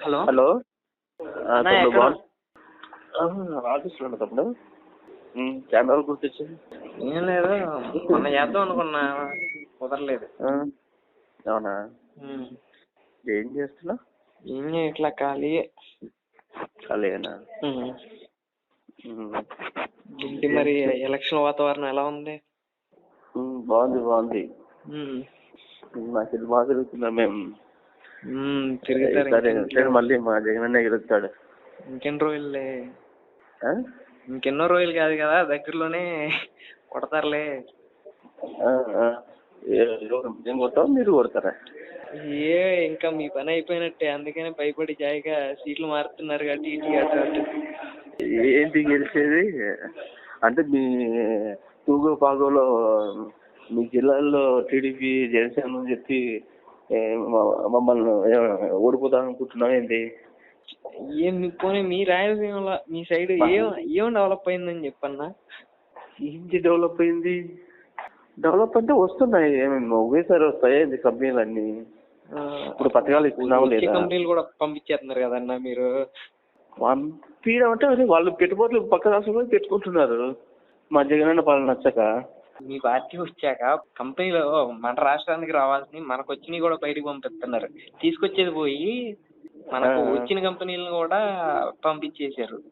Hello. Hello. ఆఫీస్లో ఉమ్, చాలా రోజులు గుర్తొచ్చింది ఏం లేదు మొన్న చేద్దాం అనుకున్నా కుదరలేదు. అవునా. ఏం చేస్తున్నావు? ఏం చేయట్లా ఖాళీ ఖాళీనా. ఏంటి మరి ఎలక్షన్ వాతావరణం ఎలా ఉంది? బాగుంది బాగుంది. ఉమ్. నాకు ఇది బాగా తిరుగుతున్నా మేము తిరుగుతారు మళ్ళీ మా జగనన్న ఎగురుతాడు ఇంకెన్ని రోజులే? ఇంకెన్నో రోజులు కాదు కదా దగ్గరలోనే కొడతారులే. నేను కొడతావా మీరు కొడతారా? ఏ ఇంకా మీ పని అయిపోయినట్టే అందుకనే భయపడి జాయిగా సీట్లు మారుతున్నారు కాబట్టి ఇటు అటు ఏంటి గెలిచేది? అంటే మీ తూగో పాగోలో మీ జిల్లాల్లో టీడీపీ జనసేన అని చెప్పి మమ్మల్ని ఓడిపోతాం అనుకుంటున్నాం ఏంటి ఏం పోనీ మీ రాయలసీమలో మీ సైడ్ ఏం ఏం డెవలప్ అయిందని చెప్పన్నా? ఏంటి డెవలప్ అయింది? డెవలప్ అంటే వస్తున్నాయి ఏమేమి ఒకేసారి వస్తాయి కంపెనీలు అన్ని ఇప్పుడు పథకాలు ఇస్తున్నావా లేదా? కంపెనీలు కూడా పంపించేస్తున్నారు కదన్నా మీరు? పంపించడం అంటే వాళ్ళు పెట్టుబడులు పక్క రాష్ట్రంలో పెట్టుకుంటున్నారు. మా జగనన్న పాలన నచ్చక. మీ పార్టీ వచ్చాక కంపెనీలు మన రాష్ట్రానికి రావాల్సినవి మనకు వచ్చినవి కూడా బయటకు పంపిస్తున్నారు. తీసుకొచ్చేది పోయి మనకు. వచ్చిన కంపెనీలను కూడా పంపించేశారు.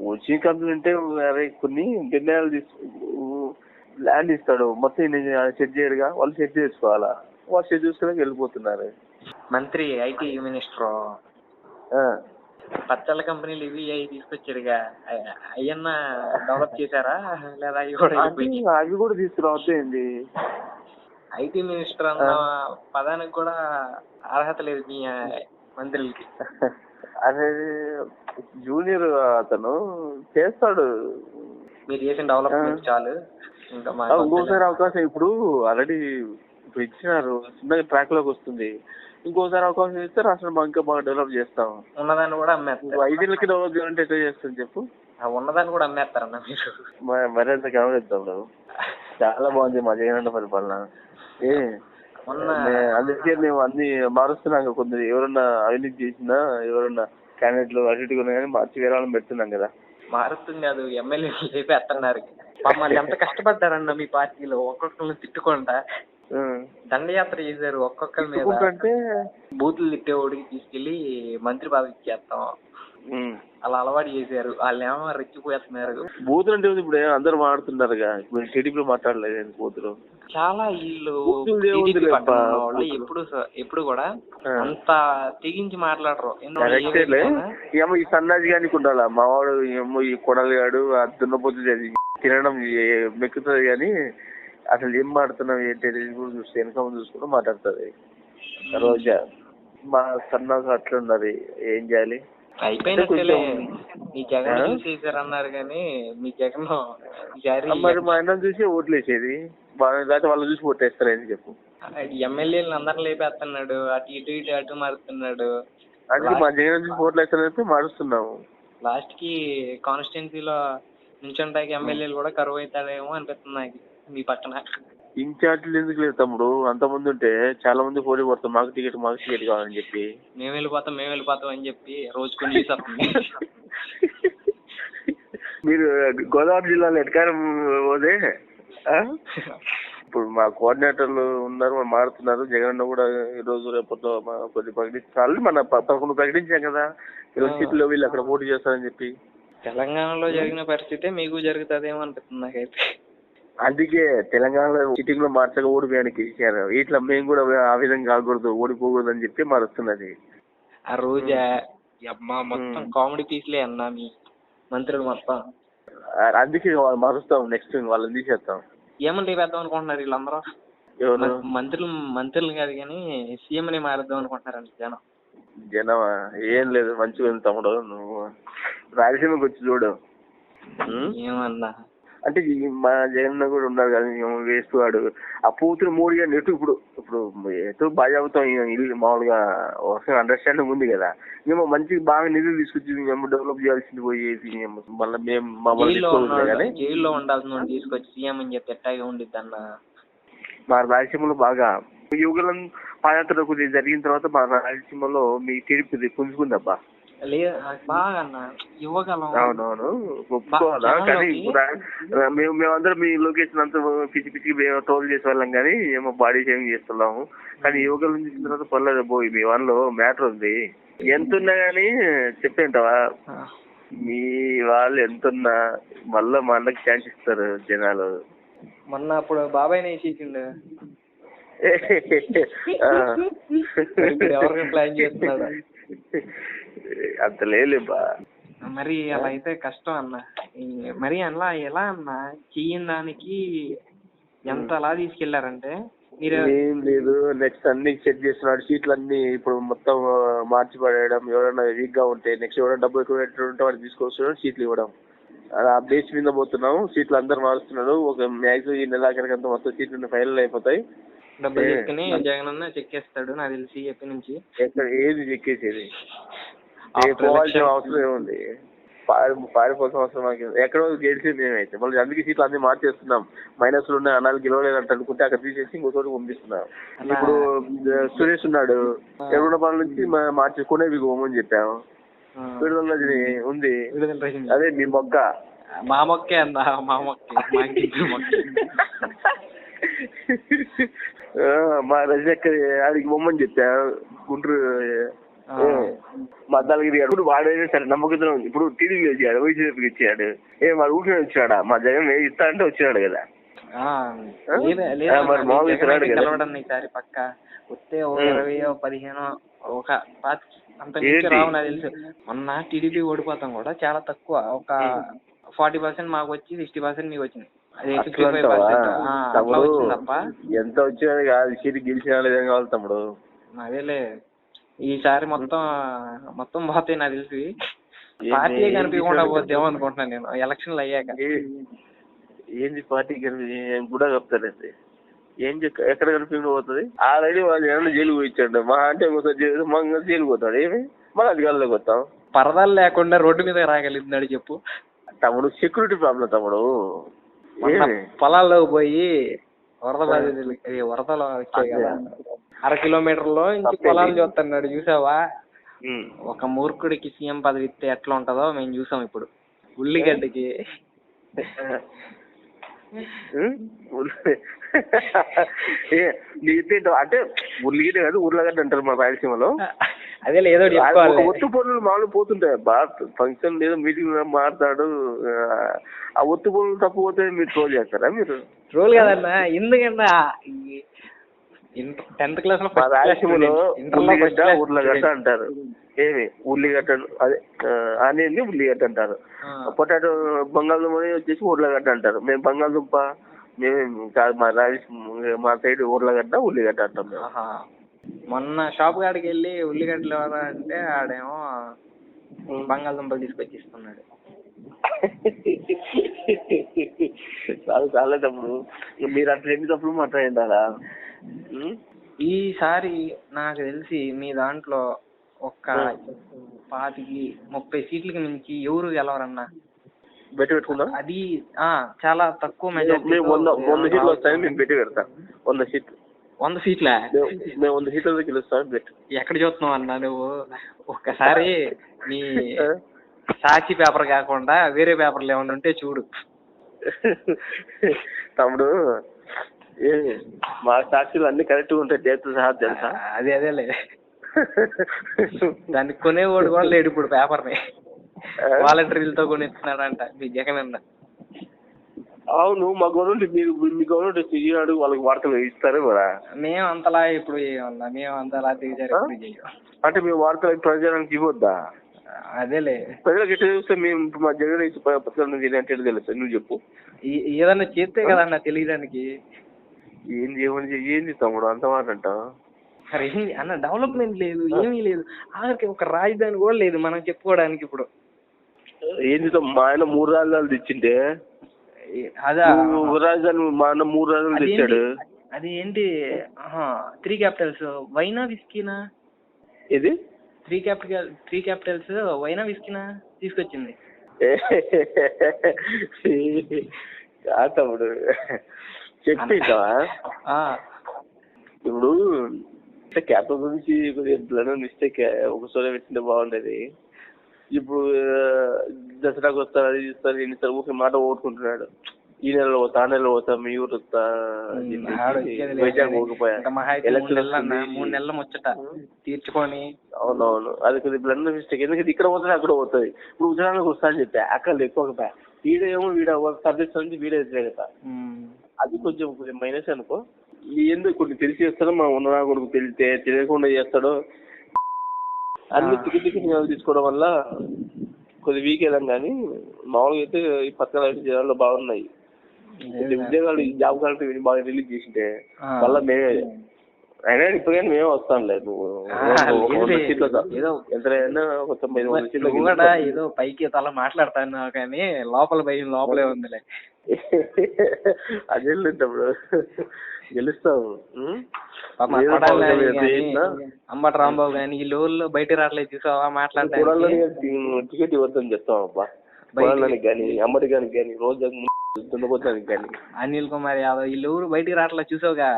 వచ్చిన కంపెనీ అంటే అరే కొన్ని నిర్ణయాలు తీసుకు ల్యాండ్ ఇస్తాడు. మొత్తం సెట్ చేయడుగా? వాళ్ళు సెట్ చేసుకోవాలా? వాళ్ళు సెట్ చేసుకోవడానికి వెళ్ళిపోతున్నారు. మంత్రి ఐటీ మినిస్టర్. ఆ. పచ్చళ్ళ కంపెనీలు ఇవి అవి తీసుకొచ్చారుగా. అయ్యన్నా డెవలప్ చేశారా? లేదా అవి కూడా అవి కూడా తీసుకురావద్దు ఏంది ఐటీ మినిస్టర్ అన్న పదానికి కూడా అర్హత లేదు మీ మంత్రులకి. అదే జూనియర్ అతను చేస్తాడు. మీరు చేసిన డెవలప్మెంట్ చాలు. ఇంకోసారి అవకాశం ఇప్పుడు ఆల్రెడీ ఇప్పుడు ఇచ్చినారు. చిన్నగా ట్రాక్లోకి వస్తుంది. ఇంకోసారి అవకాశం ఇస్తే రాష్ట్రం ఇంకా బాగా డెవలప్ చేస్తాం ఉన్నదాన్ని కూడా అమ్మేస్తారు. ఐదేళ్ళకి డెవలప్ చేయాలంటే ఎట్లా చేస్తాను చెప్పు? ఉన్నదాన్ని కూడా అమ్మేస్తారన్న మీరు. మరింత గమనిద్దాం నువ్వు చాలా బాగుంది మా జగనన్న పరిపాలన. ఏ అందుకే మేము అన్ని మారుస్తున్నాం కదా కొందరు. ఎవరన్నా అవినీతి చేసినా ఎవరన్నా క్యాండిడేట్లు అటు ఇటు కానీ మార్చి వేరే వాళ్ళని పెడుతున్నాం కదా. మారుతుంది అది ఎమ్మెల్యే లేపేస్తున్నారు. మమ్మల్ని ఎంత కష్టపడ్డారన్న మీ పార్టీలో? ఒక్కొక్కరిని తిట్టుకుంటా. దండయాత్ర చేశారు ఒక్కొక్కరి మీద. తిట్టుకుంటుంటే బూతులు తిట్టేవాడికి తీసుకెళ్ళి మంత్రి పదవి ఇచ్చేస్తాం. అలా అలవాటు చేశారు. వాళ్ళు ఏమో రెచ్చిపోతున్నారు బూతులు అంటే ఇప్పుడు అందరూ మాట్లాడుతున్నారుగా. ఇప్పుడు టీడీపీలో మాట్లాడలేదు బూతులు. చాలా వీళ్ళు వాళ్ళు. ఎప్పుడు ఎప్పుడు కూడా. అంత తెగించి మాట్లాడరు. ఏమో ఈ సన్నాజి గానికి ఉండాలా? మావాడు ఏమో ఈ కొడలిగాడు ఆ దున్నపోతుంది అది తినడం మెక్కుతుంది కానీ అసలు ఏం మాడుతున్నాం ఏంటి కూడా చూస్తే వెనక ముందు చూసుకుంటూ మాట్లాడుతుంది. రోజా మా సన్నాసు అట్లా ఉన్నది. ఏం చేయాలి? అయిపోయినట్టేలే మీ జగన్ ఆ? చూసేసారు అన్నారు కానీ మీ జగన్ మరి మా ఆయన చూసి ఓట్లేసేది. లేకపోతే వాళ్ళు చూసి ఓటేస్తారు అని చెప్పు. ఎమ్మెల్యేలను అందరిని లేపేస్తున్నాడు. అటు ఇటు ఇటు అటు మారుతున్నాడు అందుకే మా జగన్ చూసి ఓట్లు వేస్తారని మారుస్తున్నాము. లాస్ట్కి కాన్స్టిట్యున్సీలో నుంచుంటాకి ఎమ్మెల్యేలు కూడా కరువు అవుతాడేమో అనిపిస్తుంది నాకు. మీ పక్కన. ఇన్ఛార్జీలు ఎందుకు లేదు తమ్ముడు? అంతమంది ఉంటే చాలా మంది పోటీ పడతాం మాకు టికెట్ మాకు టికెట్ కావాలని చెప్పి. మేము వెళ్ళిపోతాం మేము వెళ్ళిపోతాం అని చెప్పి న్యూస్ వస్తుంది మీరు గోదావరి జిల్లాలో ఎటకారం ఆ? ఇప్పుడు మా కోఆర్డినేటర్లు ఉన్నారు మారుతున్నారు. జగన్ కూడా ఈ రోజు రేపట్లో కొద్ది ప్రకటించాలి మన పదకొండు ప్రకటించాం కదా. ఇరవై. సీట్లు వీళ్ళు అక్కడ పోటీ చేస్తారని చెప్పి. తెలంగాణలో జరిగిన పరిస్థితే మీకు జరుగుతుందేమో అనిపిస్తుంది నాకైతే. అందుకే తెలంగాణలో సిట్టింగ్లో మార్చక ఓడిపోయానికి ఇచ్చారు ఇట్లా మేము కూడా ఆ విధంగా కాకూడదు ఓడిపోకూడదు అని చెప్పి మారుస్తున్నది. ఆ రోజా అమ్మా మొత్తం. కామెడీ పీస్లే అన్నా మీ మంత్రులు మొత్తం. అందుకే వాళ్ళు మారుస్తాం నెక్స్ట్ వాళ్ళని తీసేస్తాం. ఏమని లేపేద్దాం అనుకుంటున్నారు వీళ్ళందరూ? మంత్రులు మంత్రులు కాదు కానీ సీఎంని మారేద్దాం అనుకుంటున్నారంట జనం. జనమా? ఏం లేదు మంచిగా ఉంది తమ్ముడు నువ్వు. రాయలసీమకి వచ్చి చూడు? ఏమన్నా? అంటే మా జగన్ కూడా ఉన్నారు కదా వేస్తూ వాడు. ఆ పూతులు మూడు కానీ ఎటు ఇప్పుడు? ఇప్పుడు ఎటు బాగా అవుతాం ఇల్లు మామూలుగా ఒక అండర్స్టాండింగ్ ఉంది కదా. మేము మంచి బాగా నిధులు తీసుకొచ్చి మేము డెవలప్ చేయాల్సింది పోయేసి మేము మళ్ళీ మేము మమ్మల్ని జైల్లో ఉండాల్సిన తీసుకొచ్చి సీఎం అని చెప్పి ఎట్టాగే ఉండిద్ది అన్న. మా రాయలసీమలో బాగా. యువకులను పాదయాత్ర జరిగిన తర్వాత మా రాయలసీమలో మీ టీడీపీ పుంజుకుందబ్బా లే బాగా అన్న ఇవ్వగలం. అవునవును ఒప్పుకోవాలా? బా- కానీ జనాల్లోకి- ఇప్పుడు ఆ- మేము మేమందరం మీ లొకేషన్ అంతా పిచ్చి పిచ్చికి మేము ట్రోల్ చేసే వాళ్ళం కానీ ఏమో బాడీ షేవింగ్ చేస్తున్నాము. కానీ యువకుల నుంచి చూసిన తర్వాత పర్లేదు పోయి మీ వాళ్ళలో మ్యాటర్ ఉంది. ఎంత ఉన్నా కానీ చెప్పేంటావా? మీ వాళ్ళు ఎంత ఉన్నా మళ్ళా మా అన్నకి ఛాన్స్ ఇస్తారు జనాలు. మొన్న అప్పుడు బాబాయ్. ఇప్పుడు ఎవరికి ప్లాన్ చేస్తున్నాడు? అంత లేలేబ్బా మరి అలా అయితే కష్టం అన్న. మరి అలా ఎలా అన్న? చెయ్యని దానికి ఎంత అలా తీసుకెళ్ళారంటే ఏం లేదు నెక్స్ట్ అన్ని చెక్ చేస్తున్నాడు సీట్లు అన్ని ఇప్పుడు మొత్తం మార్చి పడేయడం ఎవరైనా వీక్గా ఉంటే నెక్స్ట్ ఎవరైనా డబ్బు ఎక్కువ ఉంటే వాడు తీసుకొస్తున్నాడు సీట్లు ఇవ్వడం. అలా ఆ బేస్ మీద పోతున్నాం సీట్లు అందరు మారుస్తున్నారు ఒక మ్యాక్సిమం ఈ నెలాఖరికంతా మొత్తం సీట్లు ఫైనల్ అయిపోతాయి. డబ్బులు జగన్ అన్న చెక్కేస్తాడు నాకు తెలిసి ఎప్పటి నుంచి. ఏది చెక్కేసేది అవసరం ఏముంది? పారి పారిపోవాల్సిన అవసరం మాకు ఏముంది? ఎక్కడో గెలిచింది మేమైతే. మళ్ళీ అందుకే సీట్లు అన్ని మార్చేస్తున్నాం. మైనస్లో ఉన్నాయి అనాలు గెలవలేదంట అనుకుంటే అక్కడ తీసేసి ఇంకో చోటు పంపిస్తున్నాం. ఇప్పుడు సురేష్ ఉన్నాడు. ఎరువులపాల నుంచి మా- మార్చి కొనేవి పోమని చెప్పాము ఆ, విడుదల రజని ఉంది. అదే మీ మొగ్గ. మా మొక్కే అంద మా మొక్కే. మా మొక్కే. రజనక్క ఆడికి బొమ్మని చెప్పా. గుంటూరు ఆ. ఏ, మా అద్దాలగిరి గారు ఇప్పుడు వాడైనా సరే నమ్మకంతో ఇప్పుడు టీడీపీ వచ్చాడు వైసీపీకి ఇచ్చాడు ఏ వాడు ఊరికే వచ్చాడా? మా జగన్ ఏ ఇస్తా అంటే వచ్చినాడు కదా. మరి తిరగడు అయితే కదా. ఈసారి పక్క. వస్తే. ఇరవయో పదిహేనో ఒక పాతి అంత? రావు నాకు తెలుసు. మొన్న టీడీపీ ఓడిపోతాం కూడా చాలా తక్కువ. ఒక ఫార్టీ పర్సెంట్ మాకు వచ్చి సిక్స్టీ పర్సెంట్ మీకు వచ్చింది. ఎంత వచ్చినా కాదు. సీటు గెలిచినా లేదని కావాలి తమ్ముడు? అదేలే ఈసారి మొత్తం మొత్తం పోతాయి నాకు తెలిసి? పార్టీ కనిపించకుండా? పోతేమో అనుకుంటున్నాను నేను. ఎలక్షన్లు అయ్యాక. ఏంది పార్టీ కనిపి? కూడా కప్తారండి ఏం ఎక్కడ కనిపించకుండా పోతుంది? ఆల్రెడీ వాళ్ళు ఏమన్నా జైలు పోయించాడు మా అంటే ఒకసారి జైలు మా జైలు పోతాడు. ఏమి? మళ్ళీ అధికారులకు వస్తాం. పరదాలు లేకుండా రోడ్డు మీద రాగలిగినాడు చెప్పు. తమ్ముడు సెక్యూరిటీ ప్రాబ్లం తమ్ముడు. మొన్న ఏమి? పొలాల్లో పోయి వరద బాధితులు వరదలు వచ్చాయి కదా అర కిలోమీటర్లో తప్పేంటి? పొలాలు చూస్తున్నాడు చూసావా. ఒక మూర్ఖుడికి సీఎం పదవి ఇస్తే ఎట్లా ఉంటుందో మేము చూసాం ఇప్పుడు. ఉల్లిగడ్డకి. అంటే ఉల్లిగడ్డ కాదు ఉర్లగడ్డ అంటారు మా రాయలసీమలో. అదే ఏదో ఒత్తు పనులు మామూలు పోతుంటాయి. బా ఫంక్షన్ లేదా మీటింగ్ మాట్లాడు ఆ ఒత్తు పనులు తప్పు పోతే మీరు ట్రోల్ చేస్తారా మీరు? రోల్ కదన్నా ఎందుకంటే టెన్త్ క్లాస్లో రాయలసీమలో ఉల్లిగడ్డ ఉర్లగడ్డ అంటారు. ఏమి? ఉల్లిగడ్డ అదే ఆనియన్ ఉల్లిగడ్డ అంటారు. పొటాటో బంగాళదుంపని వచ్చేసి ఉర్లగడ్డ అంటారు. మేము బంగాళదుంప మేము కాదు మా రాయలసీమ మా సైడ్ ఉర్లగడ్డ ఉల్లిగడ్డ అంటాం. మొన్న షాప్ కాడికి వెళ్ళి ఉల్లిగడ్డలు అంటే ఆడేమో బంగాళదుంపలు తీసుకొచ్చి ఇస్తున్నాడు. చాలు చాలా తప్పుడు మీరు అట్లా ఎన్ని తప్పుడు మాట్లాడిండాలా? ఉం? ఈసారి నాకు తెలిసి మీ దాంట్లో ఒక్క పాతికి ముప్పై సీట్లకి మించి ఎవరు గెలవరన్నా? బెట్టి పెట్టుకుందాం? అది ఆ చాలా తక్కువ మెజారిటీ వంద వంద సీట్లు వస్తాయని మేము పెట్టి పెడతాం. వంద సీట్లు వంద సీట్లే? మేము వంద సీట్లతో గెలుస్తామని పెట్టి ఎక్కడ చూస్తున్నావు అన్నా నువ్వు? ఒక్కసారి నీ సాక్షి పేపర్ కాకుండా వేరే పేపర్లు ఏమైనా ఉంటే చూడు. తమ్ముడు ఏ మా సాక్షులు అన్ని కరెక్ట్గా ఉంటాయి డేట్ సహా తెలుసా? అదే అదేలే దాన్ని కొనేవాడు కూడా లేడు ఇప్పుడు పేపర్ని. వాలంటీర్లతో కొనిస్తున్నాడంట మీ జగన్ అన్న. అవును మా గవర్నమెంట్ మీరు మీ గవర్నమెంట్ ఈనాడు వాళ్ళకి వార్తలు ఇస్తారే మరి? మేము అంతలా ఇప్పుడు మేము అంతలా దిగజారు అంటే మేము వార్తలకు ప్రజలకు ఇవ్వద్దా? అదేలే. ప్రజలకు ఎట్లా చూస్తే మేము మా జగన్ అంటే ఎట్లా తెలుస్తుంది నువ్వు చెప్పు. ఏదన్నా చేస్తే కదన్నా తెలియడానికి. ఏంది ఏమని ఏంది తమ్ముడు అంత మాట ఏం అన్న డెవలప్మెంట్ లేదు ఏమీ లేదు. ఆఖరికి ఒక రాజధాని కూడా లేదు మనం చెప్పుకోవడానికి ఇప్పుడు. ఏంది? మా ఆయన మూడు రాజధానులు తెచ్చింటే. ఏ- అదా. రాజధాని మా అన్న మూడు రాజధానులు తెచ్చాడు. అది ఏంటి త్రీ క్యాపిటల్స్ వైనా విస్కీనా ఇది త్రీ క్యాపిటల్ త్రీ క్యాపిటల్స్ వైనా విస్కీనా తీసుకొచ్చింది. తమ్ముడు. చెప్పేసావా ఆ, ఇప్పుడు క్యాపిటల్ గురించి కొద్దిగా మిస్టేక్ ఒకసారి పెట్టింటే బాగుండేది. ఇప్పుడు దసరాకు వస్తారు అది ఇస్తారు ఇన్ని సార్ ఊరికే మాట ఓడుకుంటున్నాడు ఈ నెలలో పోతా ఆ నెలలో పోతా మీ ఊరు వస్తా వైజాగ్ పోకపోయా. మూడు నెలలు ముచ్చట తీర్చుకొని. అవునవును. అది కొద్దిగా బ్లడ్ మిస్టేక్ ఎందుకంటే ఇక్కడ పోతుంది అక్కడ పోతుంది. ఇప్పుడు ఉదాహరణకు వస్తా అని చెప్పా. అక్కడ ఎక్కువ వీడేమో వీడ సబ్జెక్ట్స్ నుంచి వీడే వ్యతిరేకత ఉమ్, అది కొంచెం కొంచెం మైనస్ అనుకో. ఎందుకు కొన్ని తెలిసి చేస్తాడో మా ఉన్న కొడుకు తెలితే తెలియకుండా చేస్తాడో అన్ని తీసుకోవడం వల్ల కొద్ది వీక్ అయ్యాం కానీ మామూలుగా అయితే ఈ అయితే జనాల్లో బాగున్నాయి. ఉద్యోగాలు జాబ్ ఇవి బాగా రిలీజ్ చేసింటే. మళ్ళీ మేమే అయినా ఇప్పుడు కానీ మేమే వంద లేదు, నువ్వు కూడా ఏదో పైకి తల మాట్లాడుతున్నావు కానీ లోపల భయం లోపలే ఉందిలే. అదే తమ్ముడు గెలుస్తావు. అంబటి రాంబాబు కానీ ఈ ఊళ్ళో బయట రావట్లేదు చూసావా టి- టికెట్ ఇవ్వద్దని చెప్తాం అబ్బా కొడాలని కానీ అమ్మడి కానీ కానీ రోజు దున్నపోతానికి కానీ అనిల్ కుమార్ యాదవ్ వీళ్ళు ఊరు బయటికి రావట్లేదు చూసావుగా.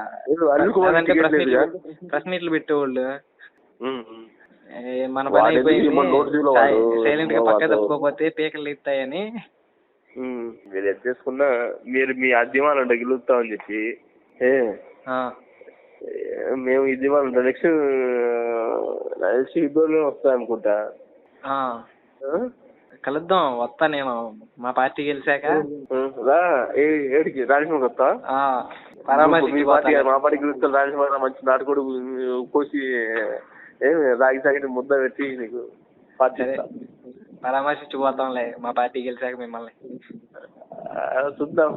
అనిల్ కుమార్ ప్రెస్? మీట్లు ప్రెస్ మీట్లు పెట్టేవాళ్ళు. మన పని సైలెంట్గా పక్క తప్పుకోకపోతే పీకలు ఇస్తాయని. ఉం. మీరు ఎంత చేసుకున్నా మీరు మీ అధ్యమాలు గెలుస్తామని చెప్పి మేము ఇది మన నెక్స్ట్ నెక్స్ట్ ఇద్దరు వస్తాయి అనుకుంటా? కలుద్దాం వస్తా నేను. మా పార్టీ గెలిచాక. రా ఏ ఏడికి? రాజమండ్రి వస్తా ఆ, మీ పరామర్శించి పార్టీ. మా పార్టీ రాజమండ్రి మంచి నాటుకోడు కోసి ఏమి రాగి సాగిన ముద్ద పెట్టి నీకు పార్టీ సరే. ఇస్తా. పరామర్శించి పోతాంలే. మా పార్టీ గెలిచాక మిమ్మల్ని. ఆ, చూద్దాం.